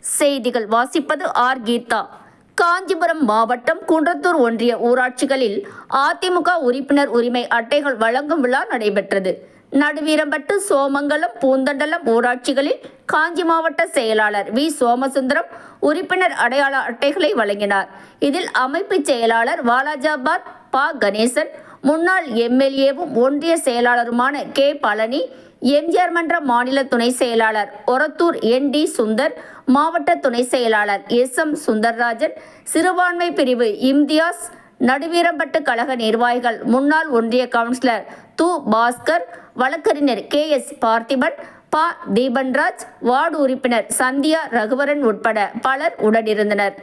செய்திகள் வாசிப்பது ஆர். கீதா. காஞ்சிபுரம் மாவட்டம் குன்றத்தூர் ஒன்றிய ஊராட்சிகளில் அதிமுக உறுப்பினர் உரிமை அட்டைகள் வழங்கும் விழா நடைபெற்றது. நடுவீரம்பட்டு சோமங்கலம் பூந்தண்டலம் ஊராட்சிகளில் காஞ்சி மாவட்ட செயலாளர் வி. சோமசுந்தரம் உறுப்பினர் அடையாள அட்டைகளை வழங்கினார். இதில் அமைப்பு செயலாளர் வாலாஜாபாத் ப. கணேசன் முன்னாள் எம்எல்ஏவும் ஒன்றிய செயலாளருமான கே. பழனி எம்ஜிஆர் மன்ற மாநில துணை செயலாளர் ஒரத்தூர் என். டி. சுந்தர் மாவட்ட துணை செயலாளர் எஸ் எம் சுந்தர்ராஜன் சிறுபான்மை பிரிவு இம்தியாஸ் நடுவீரம்பட்டு கழக நிர்வாகிகள் முன்னாள் ஒன்றிய கவுன்சிலர் து. பாஸ்கர் வழக்கறிஞர் கே. எஸ். பார்த்திபன் ப. தீபன்ராஜ் வார்டு உறுப்பினர் சந்தியா ரகுவரன் உட்பட பலர் உடனிருந்தனர்.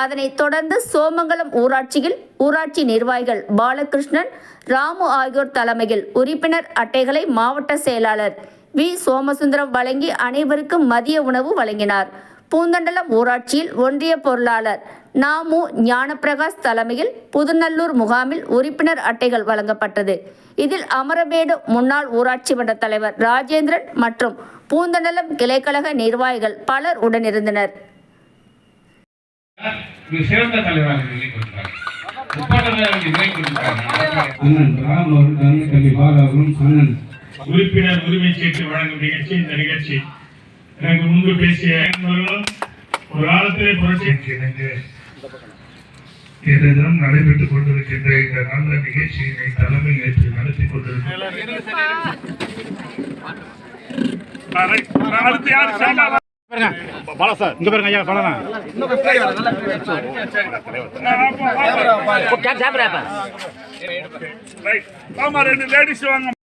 அதனைத் தொடர்ந்து சோமங்கலம் ஊராட்சியில் ஊராட்சி நிர்வாகிகள் பாலகிருஷ்ணன் ராமு ஆகியோர் தலைமையில் உறுப்பினர் அட்டைகளை மாவட்ட செயலாளர் வி. சோமசுந்தரம் வழங்கி அனைவருக்கும் மதிய உணவு வழங்கினார். பூந்தண்டலம் ஊராட்சியில் ஒன்றிய பொருளாளர் நாமு ஞானப்பிரகாஷ் தலைமையில் புதுநல்லூர் முகாமில் உறுப்பினர் அட்டைகள் வழங்கப்பட்டது. இதில் அமரமேடு முன்னாள் ஊராட்சி மன்ற தலைவர் ராஜேந்திரன் மற்றும் பூந்தண்டலம் கிளைக்கழக நிர்வாகிகள் பலர் உடனிருந்தனர். உறுப்பினர் உரிமை சீட்டு வழங்கும் நிகழ்ச்சி இந்த நிகழ்ச்சி எனக்கு முன்பு பேசிய ஒரு காலத்திலே புரட்சி இணைந்து இன்றைய தினம் நடைபெற்றுக் கொண்டிருக்கின்ற இந்த நல்ல நிகழ்ச்சியினை தலைமை ஏற்று நடத்தி கொண்டிருக்கிறார் பாலா சார் இங்க பாருங்க ஐயா பாலா ஆமா ரெண்டு லேடிஸ் வாங்க.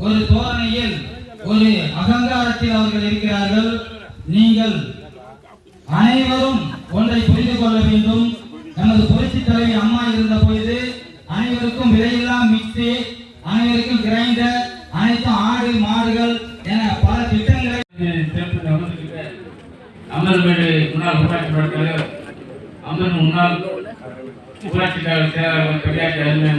ஒரு தோரணையில் ஒரு அகங்காரத்தில் அவர்கள் இருக்கிறார்கள். நீங்கள் அனைவரும் ஒன்றை புரிந்து கொள்ள வேண்டும். நமது புரட்சி தலைவி அம்மா இருந்த பொழுது அனைவருக்கும் விலையில்லா மிக்சி அனைவருக்கும் கிரைண்டர் அனைத்து ஆடு மாடுகள் என பல திட்டங்களை முன்னாள் ஊராட்சி தலைவர்